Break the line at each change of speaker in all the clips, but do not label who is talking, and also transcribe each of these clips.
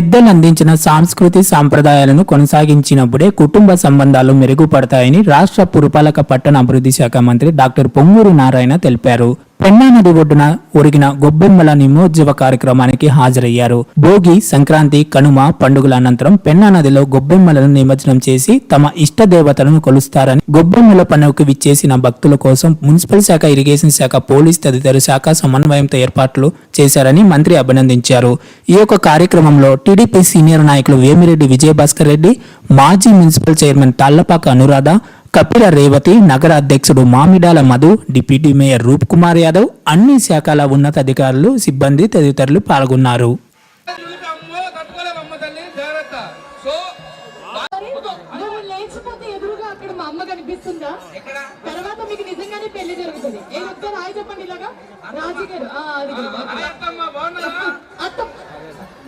పెద్దలు అందించిన సాంస్కృతి సాంప్రదాయాలను కొనసాగించినప్పుడే కుటుంబ సంబంధాలు మెరుగుపడతాయని రాష్ట్ర పురపాలక పట్టణ అభివృద్ధి శాఖ మంత్రి డాక్టర్ పొంగూరు నారాయణ తెలిపారు. పెన్నా నది ఒడ్డున ఒరిగిన గొబ్బెమ్మల నిమోత్సవ కార్యక్రమానికి హాజరయ్యారు. భోగి సంక్రాంతి కనుమ పండుగల అనంతరం పెన్నా నదిలో గొబ్బెమ్మలను నిమజ్జనం చేసి తమ ఇష్ట దేవతలను కొలుస్తారని గొబ్బెమ్మల పండుగకు విచ్చేసిన భక్తుల కోసం మున్సిపల్ శాఖ ఇరిగేషన్ శాఖ పోలీస్ తదితర శాఖ సమన్వయంతో ఏర్పాట్లు చేశారని మంత్రి అభినందించారు. ఈ యొక్క కార్యక్రమంలో టీడీపీ సీనియర్ నాయకులు వేమిరెడ్డి విజయభాస్కర్ రెడ్డి మాజీ మున్సిపల్ చైర్మన్ తాళ్ళపాక అనురాధ కపిల రేవతి నగర అధ్యక్షుడు మామిడాల మధు డిప్యూటీ మేయర్ రూప్ కుమార్ యాదవ్ అన్ని శాఖల ఉన్నతాధికారులు సిబ్బంది తదితరులు పాల్గొన్నారు
తర్వాత మీకు నిజంగానే పెళ్ళి జరుగుతుంది ఏ ఒకసారి హాయ్ చెప్పండి ఇలాగా రాజు గారు ఆ, అది కూడా.
అత్తమ్మ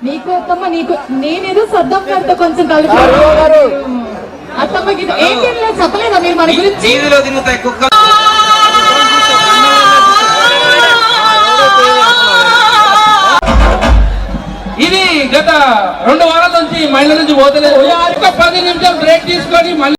నీకు అత్తమ్మ నీకు నేనేదో గారితో కొంచెం కలిసి అత్తమ్మకి చెప్పలేదా మీరు మన గురించి?
వీధిలో తిరుగుతాయి కుక్క ఇది గత రెండు వారాల నుంచి మహిళల నుంచి పోతలేదు ఒక పది నిమిషాలు బ్రేక్ తీసుకొని మళ్ళీ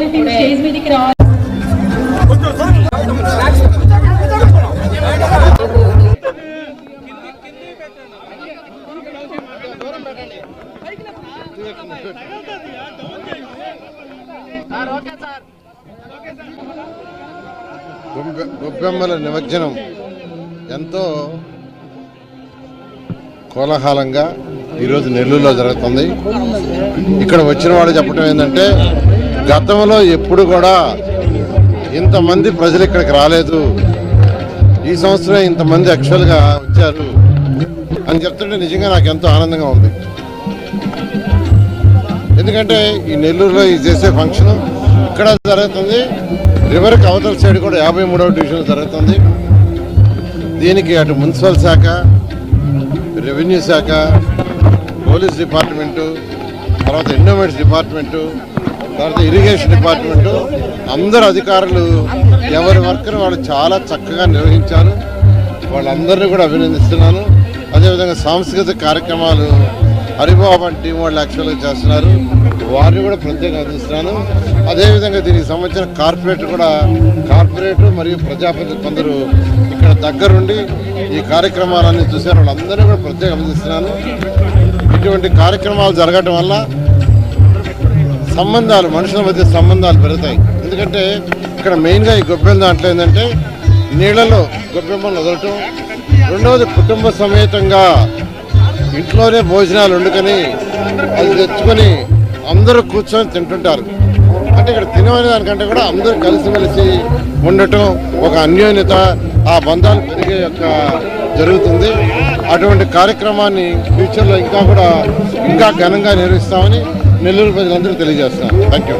స్టేజ్ మీదకి
గొబ్బెమ్మల నిమజ్జనం ఎంతో కోలాహలంగా ఈరోజు నెల్లూరులో జరుగుతుంది. ఇక్కడ వచ్చిన వాళ్ళు చెప్పడం ఏంటంటే గతంలో ఎప్పుడు కూడా ఇంతమంది ప్రజలు ఇక్కడికి రాలేదు. ఈ సంవత్సరం ఇంతమంది యాక్చువల్గా వచ్చారు. అని చెప్తుంటే నిజంగా నాకు ఎంతో ఆనందంగా ఉంది. ఎందుకంటే ఈ నెల్లూరులో ఇది చేసే ఫంక్షన్ ఇక్కడ జరుగుతుంది. రివర్కి అవతల సైడ్ కూడా యాభై మూడవ డివిజన్ జరుగుతుంది. దీనికి అటు మున్సిపల్ శాఖ రెవెన్యూ శాఖ పోలీస్ డిపార్ట్మెంటు తర్వాత ఎండోమెంట్స్ డిపార్ట్మెంటు తర్వాత ఇరిగేషన్ డిపార్ట్మెంటు అందరు అధికారులు ఎవరి వర్క్ను వాళ్ళు చాలా చక్కగా నిర్వహించారు. వాళ్ళందరినీ కూడా అభినందిస్తున్నాను. అదేవిధంగా సాంస్కృతిక కార్యక్రమాలు హరిబాబు అని టీం వాళ్ళు యాక్చువల్గా చేస్తున్నారు. వారిని కూడా ప్రత్యేకంగా అందిస్తున్నాను. అదేవిధంగా దీనికి సంబంధించిన కార్పొరేట్ కూడా కార్పొరేట్ మరియు ప్రజాప్రతినిధులు కొందరు ఇక్కడ దగ్గరుండి ఈ కార్యక్రమాలన్నీ చూశారు వాళ్ళందరినీ కూడా ప్రత్యేకంగా అందిస్తున్నాను ఇటువంటి కార్యక్రమాలు జరగటం వల్ల సంబంధాలు మనుషుల మధ్య సంబంధాలు పెరుగుతాయి. ఎందుకంటే ఇక్కడ మెయిన్గా ఈ గొబ్బెమ్మ దాంట్లో ఏంటంటే నీళ్ళలో గొబ్బెమ్మలు వదలటం. రెండవది కుటుంబ సమేతంగా ఇంట్లోనే భోజనాలు వండుకొని అది తెచ్చుకొని అందరూ కూర్చొని తింటుంటారు. అంటే ఇక్కడ తినవని దానికంటే కూడా అందరూ కలిసిమెలిసి ఉండటం ఒక అన్యోన్యత ఆ బంధాలు పెరిగే యొక్క జరుగుతుంది. అటువంటి కార్యక్రమాన్ని ఫ్యూచర్లో ఇంకా కూడా ఇంకా ఘనంగా నిర్వహిస్తామని నెల్లూరు ప్రజలందరూ తెలియజేస్తున్నాను థ్యాంక్ యూ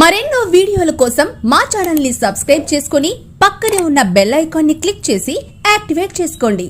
మరెన్నో వీడియోల కోసం మా ఛానల్ని సబ్స్క్రైబ్ చేసుకుని పక్కనే ఉన్న బెల్ ఐకాన్ని క్లిక్ చేసి యాక్టివేట్ చేసుకోండి.